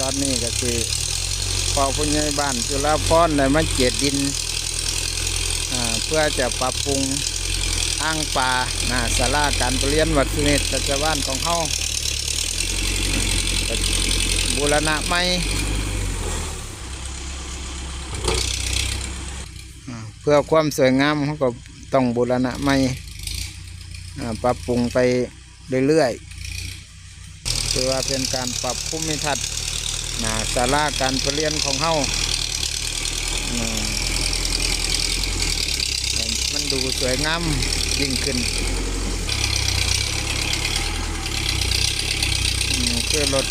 ตอนนี้ก็คือพอผู้ใหญ่บ้านจุฬาพรได้มาเจียดดินเพื่อจะปรับปรุงอ่างป่านะศาลาการประเรียนวัดสุเนตสัจบ้านของเขาบูรณะใหม่เพื่อความสวยงามเขาก็ต้องบูรณะใหม่ปรับปรุงไปเรื่อยๆถือว่าเป็นการปรับภูมิทัศน์ หนาศาลาการประเรียนของเฮามันดูสวยงามยิ่งขึ้นอืมคือรถ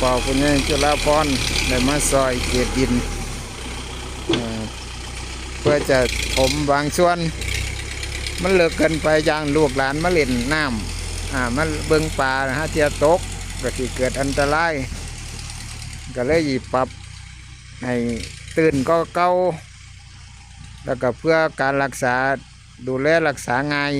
ปอคุณยายจุฬาพรได้มาซอยเกียรดิน เพื่อจะถมบางส่วน มันเลิกเกินไปอย่างลูกหลานมาเล่นน้ำอ่ามันเบิ่งปลานะฮะเทียตกก็ที่เกิดอันตราย ก็เลยหยิบปรับให้ตื่นก็เก่าแล้วก็เพื่อการรักษาดูแลรักษาง่าย